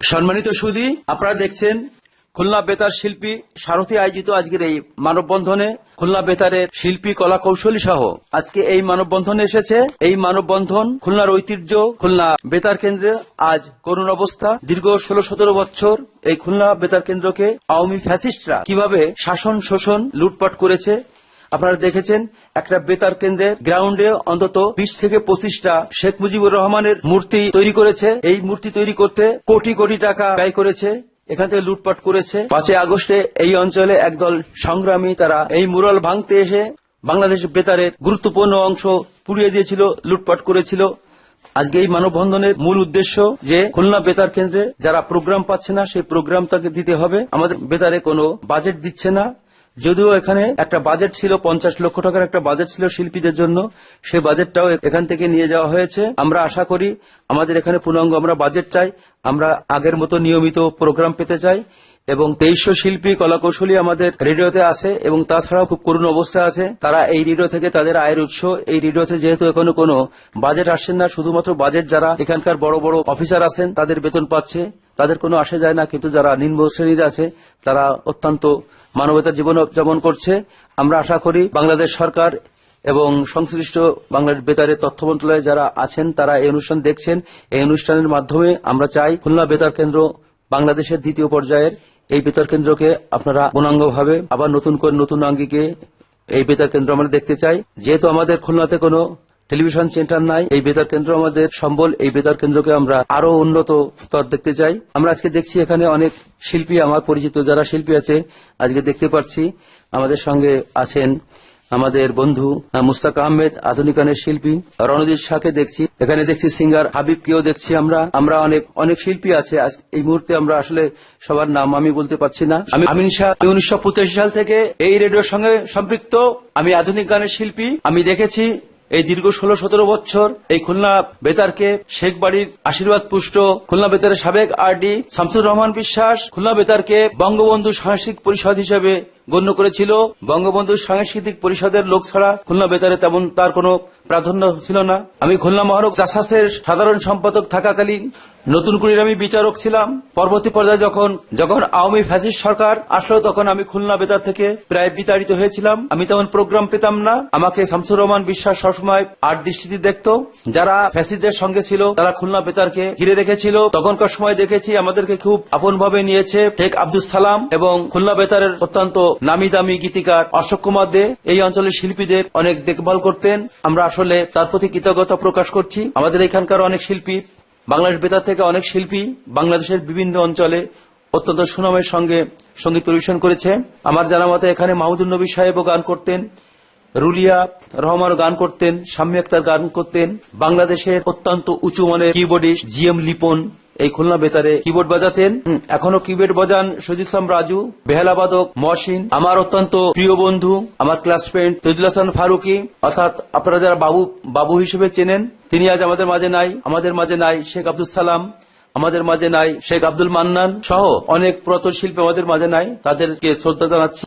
সম্মানিত সুদী আপনারা দেখছেন খুলনা বেতার শিল্পী সারথী আয়োজিত আজকের এই মানববন্ধনে। খুলনা বেতারের শিল্পী কলা কৌশলী সহ আজকে এই মানববন্ধনে এসেছে। এই মানববন্ধন খুলনার ঐতিহ্য, খুলনা বেতার কেন্দ্রে আজ করুণ অবস্থা। দীর্ঘ ষোলো সতেরো বছর এই খুলনা বেতার কেন্দ্রকে আওয়ামী ফ্যাসিস্টরা কীভাবে শাসন শোষণ লুটপাট করেছে আপনারা দেখেছেন, একটা বেতার কেন্দ্রের গ্রাউন্ডে অন্তত বিশ থেকে পঁচিশটা শেখ মুজিবুর রহমানের মূর্তি তৈরি করেছে। এই মূর্তি তৈরি করতে কোটি কোটি টাকা ব্যয় করেছে, এখান থেকে লুটপাট করেছে। পাঁচই আগস্টে এই অঞ্চলে একদল সংগ্রামী তারা এই মুরাল ভাঙতে এসে বাংলাদেশ বেতারের গুরুত্বপূর্ণ অংশ পুড়িয়ে দিয়েছিল, লুটপাট করেছিল। আজকে এই মানববন্ধনের মূল উদ্দেশ্য যে খুলনা বেতার কেন্দ্রে যারা প্রোগ্রাম পাচ্ছে না, সেই প্রোগ্রাম তাকে দিতে হবে। আমাদের বেতারে কোনো বাজেট দিচ্ছে না। যদিও এখানে একটা বাজেট ছিল, পঞ্চাশ লক্ষ টাকার একটা বাজেট ছিল শিল্পীদের জন্য, সেই বাজেটটাও এখান থেকে নিয়ে যাওয়া হয়েছে। আমরা আশা করি আমাদের এখানে পূর্ণাঙ্গ আমরা বাজেট চাই, আমরা আগের মতো নিয়মিত প্রোগ্রাম পেতে চাই। এবং তেইশশো শিল্পী কলাকৌশলী আমাদের রেডিওতে আছে এবং তাছাড়াও খুব করুণ অবস্থা আছে। তারা এই রেডিও থেকে তাদের আয়ের উৎস। এই রেডিওতে যেহেতু এখনও কোনো বাজেট আসছেন না, শুধুমাত্র বাজেট যারা এখানকার বড় বড় অফিসার আছেন, তাদের বেতন পাচ্ছে। তাদের কোনো আসে যায় না, কিন্তু যারা নিম্ন শ্রেণির আছে, তারা অত্যন্ত মানবতার জীবন যাপন করছে। আমরা আশা করি বাংলাদেশ সরকার এবং সংশ্লিষ্ট বাংলাদেশ বেতারের তথ্য মন্ত্রণালয়ে যারা আছেন, তারা এই অনুষ্ঠান দেখছেন। এই অনুষ্ঠানের মাধ্যমে আমরা চাই খুলনা বেতার কেন্দ্র বাংলাদেশের দ্বিতীয় পর্যায়ের এই বেতার কেন্দ্রকে আপনারা পূর্ণাঙ্গভাবে, আবার নতুন করে নতুন আঙ্গিকে এই বেতার কেন্দ্র আমরা দেখতে চাই। যেহেতু আমাদের খুলনাতে কোনো টেলিভিশন সেন্টার নাই, এই বেতার কেন্দ্র আমাদের সম্বল, এই বেতার কেন্দ্রকে আমরা আরও উন্নত স্তর দেখতে চাই। আমরা আজকে দেখছি এখানে অনেক শিল্পী, আমার পরিচিত যারা শিল্পী আছে, আজকে দেখতে পাচ্ছি, আমাদের সঙ্গে আছেন আমাদের বন্ধু মুস্তাক আহমেদ আধুনিকানের শিল্পী, রণজিৎ শাহকে দেখছি। এখানে দেখছি সিঙ্গার হাবিবকেও দেখছি আমরা। আমরা অনেক অনেক শিল্পী আছে। এই মুহূর্তে আমরা আসলে সবার নাম আমি বলতে পারছি না। আমি আমিন শাহ উনিশশো সাল থেকে এই রেডিওর সঙ্গে সম্পৃক্ত। আমি আধুনিক গানের শিল্পী। আমি দেখেছি এই দীর্ঘ ষোলো, সতেরো বছর এই খুলনা বেতারকে শেখ বাড়ির আশীর্বাদ পুষ্ট খুলনা বেতারের সাবেক আরডি শামসুর রহমান বিশ্বাস, খুলনা বেতারকে বঙ্গবন্ধু সাংস্কৃতিক পরিষদ হিসেবে গণ্য করেছিল, বঙ্গবন্ধু সাংস্কৃতিক পরিষদের লোক ছাড়া খুলনা বেতারে তেমন তার কোনো প্রাধান্য ছিল না। আমি খুলনা মহানগর জাসাসের সাধারণ সম্পাদক থাকাকালীন নতুন কুড়ির আমি বিচারক ছিলাম। পরবর্তী পর্যায়ে যখন যখন আওয়ামী ফ্যাসিস্ট সরকার আসলো, তখন আমি খুলনা বেতার থেকে প্রায় বিতাড়িত হয়েছিলাম। আমি তেমন প্রোগ্রাম পেতাম না। আমাকে শামসুর রহমান বিশ্বাস সবসময় আট দৃষ্টিতে দেখতো। যারা ফ্যাসিস্টদের সঙ্গে ছিল, তারা খুলনা বেতারকে ঘিরে রেখেছিল। তখনকার সময় দেখেছি, আমাদেরকে খুব আপনভাবে নিয়েছে শেখ আব্দুল সালাম এবং খুলনা বেতারের অত্যন্ত নামি দামি গীতিকার অশোক কুমার দে এই অঞ্চলের শিল্পীদের অনেক দেখভাল করতেন। আমরা আসলে তার প্রতি কৃতজ্ঞতা প্রকাশ করছি। আমাদের এখানকার অনেক শিল্পী, বাংলাদেশ বেতার থেকে অনেক শিল্পী বাংলাদেশের বিভিন্ন অঞ্চলে অত্যন্ত সুনামের সঙ্গে সংগীত পরিবেশন করেছে। আমার জানা মতে এখানে মাহমুদুল নবী সাহেবও গান করতেন, রুলিয়া রহমানও গান করতেন, শাম্মী আক্তার গান করতেন। বাংলাদেশের অত্যন্ত উঁচু মানের কিবোর্ডিস্ট জি এম লিপন এই খুলনা বেতারে কিবোর্ড বাজাতেন। এখনও কিবোর্ড বাজান ইসলাম রাজু, বেহালা বাদক মহসিন, আমার অত্যন্ত প্রিয় বন্ধু, আমার ক্লাসমেট তৈদুল হাসান ফারুকি, অর্থাৎ আপনারা যারা বাবু বাবু হিসেবে চেনেন, তিনি আজ আমাদের মাঝে নাই, আমাদের মাঝে নাই শেখ আব্দুল সালাম, আমাদের মাঝে নাই শেখ আব্দুল মান্নান সহ অনেক পুরাতন শিল্পী আমাদের মাঝে নাই, তাদেরকে শ্রদ্ধা জানাচ্ছি।